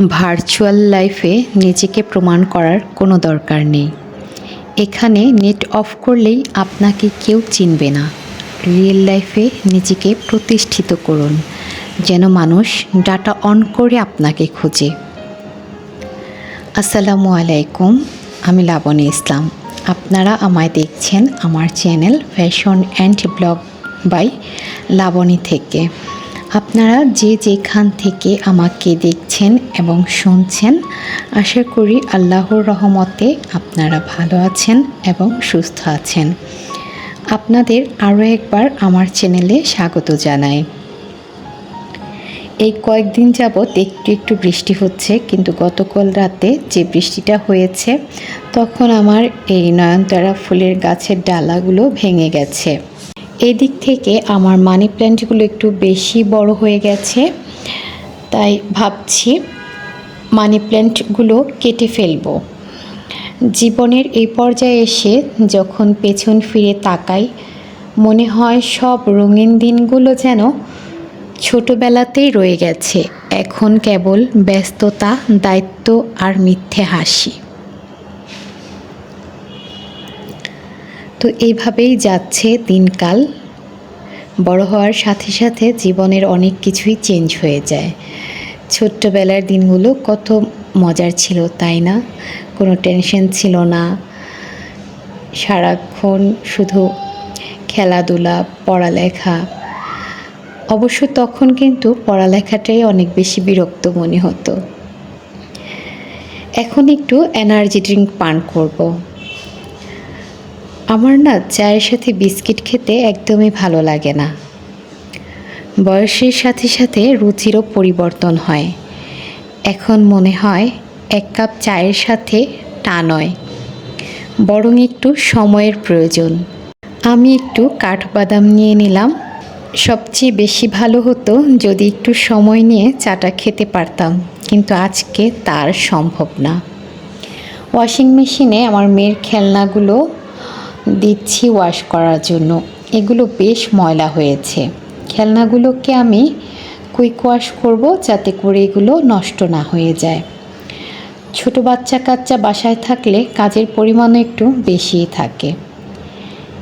Virtual লাইফে নিজেকে প্রমাণ করার কোনো দরকার নেই। এখানে নেট অফ করলেই আপনাকে কেউ চিনবে না। রিয়েল লাইফে নিজেকে প্রতিষ্ঠিত করুন, যেন মানুষ ডাটা অন করে আপনাকে খোঁজে। আসসালামু আলাইকুম, আমি লাবণী ইসলাম। আপনারা আমায় দেখছেন আমার channel fashion and blog by Laboni থেকে। আপনারা যে যেখান থেকে আমাকে দেখছেন এবং শুনছেন, আশা করি আল্লাহর রহমতে আপনারা ভালো আছেন এবং সুস্থ আছেন। আপনাদের আরও একবার আমার চ্যানেলে স্বাগত জানাই। এই কয়েকদিন যাবৎ একটু একটু বৃষ্টি হচ্ছে, কিন্তু গতকাল রাতে যে বৃষ্টিটা হয়েছে, তখন আমার এই নয়নতারা ফুলের গাছের ডালাগুলো ভেঙে গেছে। এই দিক থেকে আমার মানি প্ল্যান্টগুলো একটু বেশি বড় হয়ে গেছে, তাই ভাবছি মানি প্ল্যান্টগুলো কেটে ফেলব। জীবনের এই পর্যায়ে এসে যখন পেছন ফিরে তাকাই, মনে হয় সব রঙিন দিনগুলো যেন ছোটবেলাতেই রয়ে গেছে। এখন কেবল ব্যস্ততা, দায়িত্ব আর মিথ্যে হাসি। তো এইভাবেই যাচ্ছে দিনকাল। বড় হওয়ার সাথে সাথে জীবনের অনেক কিছুই চেঞ্জ হয়ে যায়। ছোট্টবেলার দিনগুলো কত মজার ছিল, তাই না? কোনো টেনশন ছিল না। সারাক্ষণ শুধু খেলাধুলা, পড়ালেখা। অবশ্য তখন কিন্তু পড়ালেখাটাই অনেক বেশি বিরক্ত মনে হতো। এখন একটু এনার্জি ড্রিঙ্ক পান করব। আমার না চায়ের সাথে বিস্কিট খেতে একদমই ভালো লাগে না। বয়সের সাথে সাথে রুচিরও পরিবর্তন হয়। এখন মনে হয় এক কাপ চায়ের সাথে টা নয়, বরং একটু সময়ের প্রয়োজন। আমি একটু কাঠবাদাম নিয়ে নিলাম। সবচেয়ে বেশি ভালো হতো যদি একটু সময় নিয়ে চাটা খেতে পারতাম, কিন্তু আজকে তার সম্ভব না। ওয়াশিং মেশিনে আমার মেয়ের খেলনাগুলো দিচ্ছি ওয়াশ করার জন্য। এগুলো বেশ ময়লা হয়েছে। খেলনাগুলোকে আমি কুইক ওয়াশ করব যাতে করে এগুলো নষ্ট না হয়ে যায়। ছোট বাচ্চা কাচ্চা বাসায় থাকলে কাজের পরিমাণও একটু বেশিই থাকে।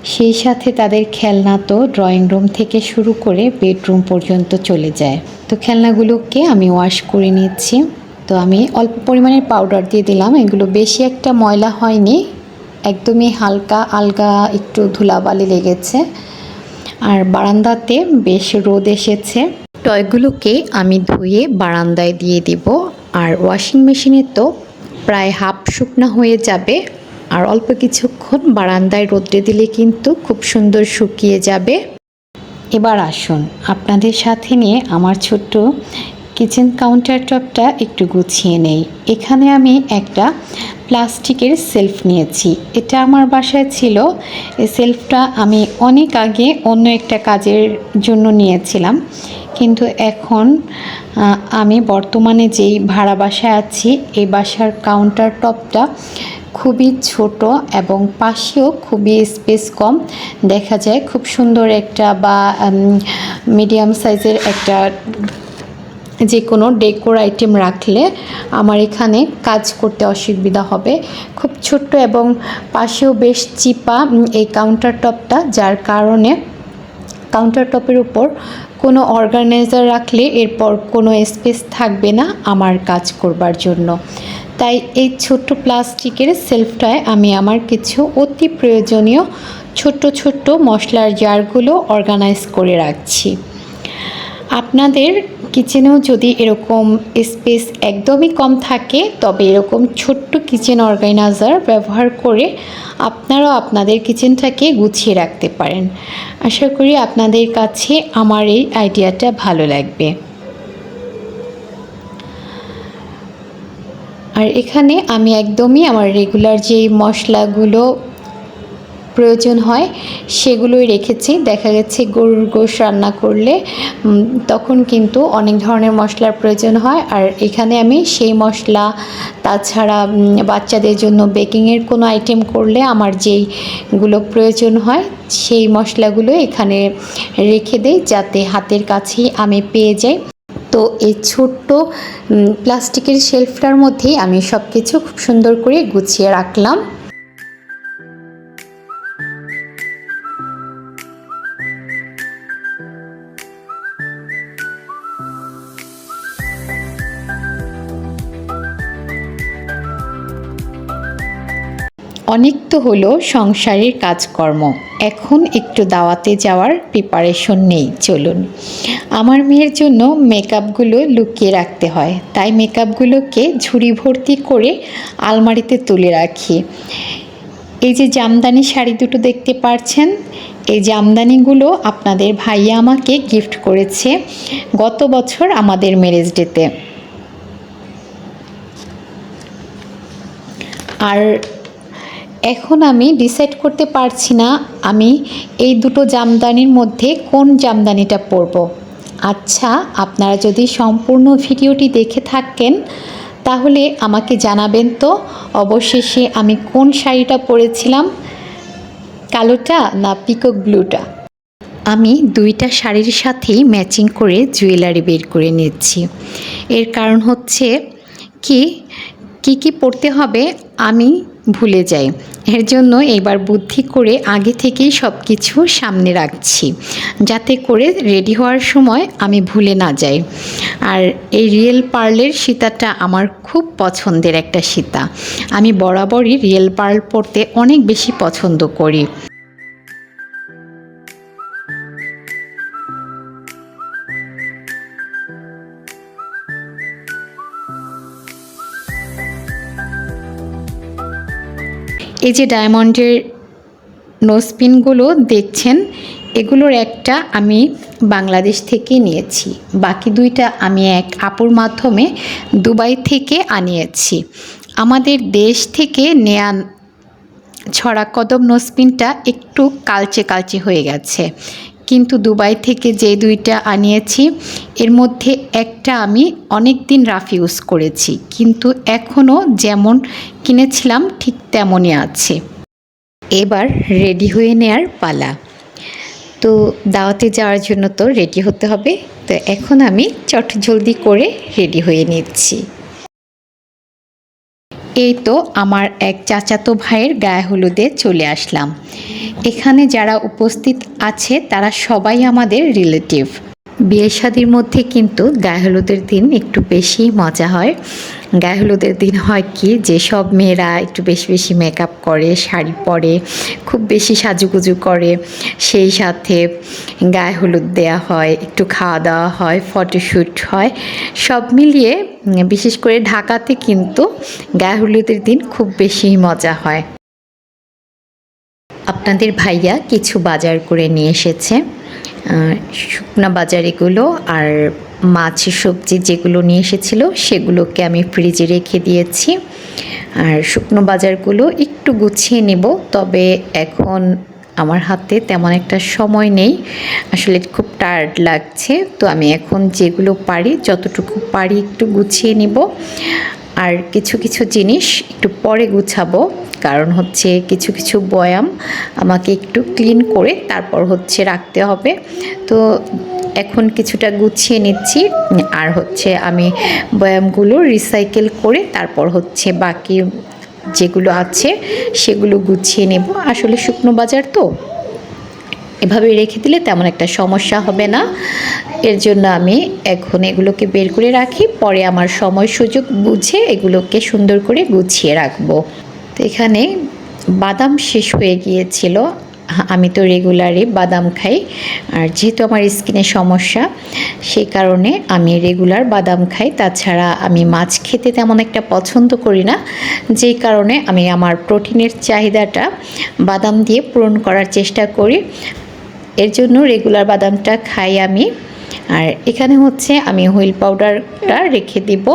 সেই সাথে তাদের খেলনা তো ড্রয়িং রুম থেকে শুরু করে বেডরুম পর্যন্ত চলে যায়। তো খেলনাগুলোকে আমি ওয়াশ করে নিচ্ছি। তো আমি অল্প পরিমাণের পাউডার দিয়ে দিলাম। এগুলো বেশি একটা ময়লা হয়নি। একদমই হালকা, আলগা একটু ধুলাবালি লেগেছে। আর বারান্দাতে বেশ রোদ এসেছে। টয়গুলোকে আমি ধুয়ে বারান্দায় দিয়ে দিব। আর ওয়াশিং মেশিনে তো প্রায় হাফ শুকনা হয়ে যাবে। আর অল্প কিছুক্ষণ বারান্দায় রোদ্রে দিলে কিন্তু খুব সুন্দর শুকিয়ে যাবে। এবার আসুন আপনাদের সাথে নিয়ে আমার ছোট্ট কিচেন কাউন্টার টপটা একটু গুছিয়ে নেই। এখানে আমি একটা প্লাস্টিকের সেলফ নিয়েছি। এটা আমার বাসায় ছিল। এই সেলফটা আমি অনেক আগে অন্য একটা কাজের জন্য নিয়েছিলাম। কিন্তু এখন আমি বর্তমানে যেই ভাড়া বাসায় আছি, এই বাসার কাউন্টার টপটা খুবই ছোট এবং পাশেও খুবই স্পেস কম। দেখা যায় খুব সুন্দর একটা বা মিডিয়াম সাইজের একটা যে কোনো ডেকোর আইটেম রাখলে আমার এখানে কাজ করতে অসুবিধা হবে। খুব ছোট্ট এবং পাশেও বেশ চিপা এই কাউন্টার টপটা যার কারণে কাউন্টার টপের উপর কোনো অর্গানাইজার রাখলে এরপর কোনো স্পেস থাকবে না আমার কাজ করবার জন্য। তাই এই ছোট্ট প্লাস্টিকের সেলফটায় আমি আমার কিছু অতি প্রয়োজনীয় ছোট্ট ছোট্ট মশলার জারগুলো অর্গানাইজ করে রাখছি। আপনাদের কিচেনেও যদি এরকম স্পেস একদমই কম থাকে, তবে এরকম ছোট্ট কিচেন অর্গানাইজার ব্যবহার করে আপনারাও আপনাদের কিচেনটাকে গুছিয়ে রাখতে পারেন। আশা করি আপনাদের কাছে আমার এই আইডিয়াটা ভালো লাগবে। আর এখানে আমি একদমই আমার রেগুলার যেই মশলাগুলো প্রয়োজন হয়, সেগুলোই রেখেছি। দেখা গেছে গরুর গোশ রান্না করলে তখন কিন্তু অনেক ধরনের মশলার প্রয়োজন হয়। আর এখানে আমি সেই মশলা, তাছাড়া বাচ্চাদের জন্য বেকিংয়ের কোনো আইটেম করলে আমার যেইগুলো প্রয়োজন হয়, সেই মশলাগুলো এখানে রেখে দেই যাতে হাতের কাছেই আমি পেয়ে যাই। তো এই ছোট্ট প্লাস্টিকের শেলফটার মধ্যেই আমি সব কিছু খুব সুন্দর করে গুছিয়ে রাখলাম। অনেক তো হলো সংসারের কাজকর্ম। এখন একটু দাওয়াতে যাওয়ার প্রিপারেশন নেই, চলুন। আমার মেয়ের জন্য মেকআপগুলো লুকিয়ে রাখতে হয়। তাই মেকআপগুলোকে ঝুড়ি ভর্তি করে আলমারিতে তুলে রাখি। এই যে জামদানি শাড়ি দুটো দেখতে পারছেন, এই জামদানিগুলো আপনাদের ভাইয়া আমাকে গিফট করেছে গত বছর আমাদের ম্যারেজ ডেতে আর এখন আমি ডিসাইড করতে পারছি না আমি এই দুটো জামদানির মধ্যে কোন জামদানিটা পরব। আচ্ছা আপনারা যদি সম্পূর্ণ ভিডিওটি দেখে থাকেন, তাহলে আমাকে জানাবেন তো অবশেষে আমি কোন শাড়িটা পরেছিলাম, কালোটা না পিকক ব্লুটা আমি দুইটা শাড়ির সাথেই ম্যাচিং করে জুয়েলারি বের করে নিচ্ছি। এর কারণ হচ্ছে কি কি কি পড়তে হবে, আমি ভুলে যাই। এর জন্য এবার বুদ্ধি করে আগে থেকেই সব কিছু সামনে রাখছি। যাতে করে রেডি হওয়ার সময় আমি ভুলে না যাই। আর এই রিয়েল পার্লের সীতাটা আমার খুব পছন্দের একটা সীতা। আমি বরাবরই রিয়েল পার্ল পরতে অনেক বেশি পছন্দ করি। এই যে ডায়মন্ডের নোসপিনগুলো দেখছেন, এগুলোর একটা আমি বাংলাদেশ থেকে নিয়েছি। বাকি দুইটা আমি এক আপুর মাধ্যমে দুবাই থেকে আনিয়েছি। আমাদের দেশ থেকে নেয়া ছড়া কদম নোসপিনটা একটু কালচে কালচে হয়ে গেছে। কিন্তু দুবাই থেকে যে দুইটা আনিয়েছি, এর মধ্যে একটা আমি অনেক দিন রাফ ইউজ করেছি, কিন্তু এখনও যেমন কিনেছিলাম ঠিক তেমনই আছে। এবার রেডি হয়ে নেয়ার পালা। তো দাওয়াতে যাওয়ার জন্য তো রেডি হতে হবে, তো এখন আমি চট জলদি করে রেডি হয়ে নিচ্ছি। এই তো আমার এক চাচাতো ভাইয়ের গায়ে হলুদে চলে আসলাম। এখানে যারা উপস্থিত আছে তারা সবাই আমাদের রিলেটিভ। বিয়ে শাদির মধ্যে কিন্তু গায়ে হলুদের দিন একটু বেশি মজা হয়। গায়ে হলুদের দিন হয় কি? যে সব মেয়েরা একটু বেশি বেশি মেকআপ করে, শাড়ি পরে, খুব বেশি সাজুগুজু করে, সেই সাথে গায়ে হলুদ দেওয়া হয়, একটু খাওয়া দাওয়া হয় ফটোশ্যুট হয়। সব মিলিয়ে বিশেষ করে ঢাকাতে কিন্তু গায়ে হলুদের দিন খুব বেশি মজা হয়। আপনাদের ভাইয়া কিছু বাজার করে নিয়ে এসেছে। শুকনা বাজার এগুলো আর মাছ সবজি যেগুলো নিয়ে এসেছিল, সেগুলোকে আমি ফ্রিজে রেখে দিয়েছি। আর শুকনো বাজারগুলো একটু গুছিয়ে নেব, তবে এখন আমার হাতে তেমন একটা সময় নেই। আসলে খুব টায়ার্ড লাগছে, তো আমি এখন যেগুলো পারি, যতটুকু পারি একটু গুছিয়ে নিব। আর কিছু কিছু জিনিস একটু পরে গুছাবো। কারণ হচ্ছে কিছু কিছু বয়াম আমাকে একটু ক্লিন করে তারপর হচ্ছে রাখতে হবে। তো এখন কিছুটা গুছিয়ে নিচ্ছি। আর হচ্ছে আমি বয়ামগুলো রিসাইকেল করে তারপর হচ্ছে বাকি যেগুলো আছে সেগুলো গুছিয়ে নেব। আসলে শুকনো বাজার তো? এভাবে রেখে দিলে তেমন একটা সমস্যা হবে না। এর জন্য আমি এখন এগুলোকে বের করে রাখি। পরে আমার সময় সুযোগ বুঝে এগুলোকে সুন্দর করে গুছিয়ে রাখব। তো এখানে বাদাম শেষ হয়ে গিয়েছিল। আমি তো রেগুলারই বাদাম খাই। আর যেহেতু আমার স্কিনের সমস্যা, সেই কারণে আমি রেগুলার বাদাম খাই। তাছাড়া আমি মাছ খেতে তেমন একটা পছন্দ করি না। যেই কারণে আমি আমার প্রোটিনের চাহিদাটা বাদাম দিয়ে পূরণ করার চেষ্টা করি। এর জন্য রেগুলার বাদামটা খাই আমি। আর এখানে হচ্ছে আমি হুইল পাউডারটা রেখে দিব।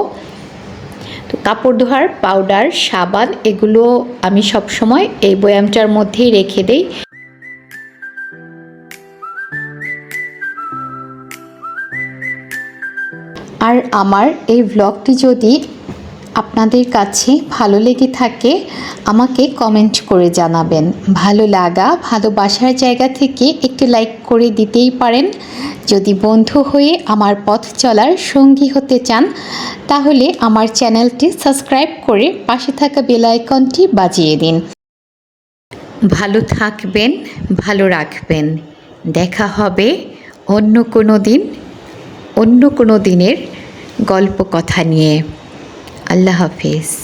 তো কাপড় ধোয়ার পাউডার সাবান, এগুলো আমি সব সময় এই বয়ামটার মধ্যেই রেখে দেই। আর আমার এই ব্লগটি যদি আপনাদের কাছে ভালো লেগে থাকে, আমাকে কমেন্ট করে জানাবেন। ভালো লাগা, ভালোবাসার জায়গা থেকে একটু লাইক করে দিতেই পারেন। যদি বন্ধু হয়ে আমার পথ চলার সঙ্গী হতে চান, তাহলে আমার চ্যানেলটি সাবস্ক্রাইব করে পাশে থাকা বেল আইকনটি বাজিয়ে দিন। ভালো থাকবেন, ভালো রাখবেন। দেখা হবে অন্য কোনো দিন, অন্য কোনো দিনের গল্প কথা নিয়ে। اللها فيس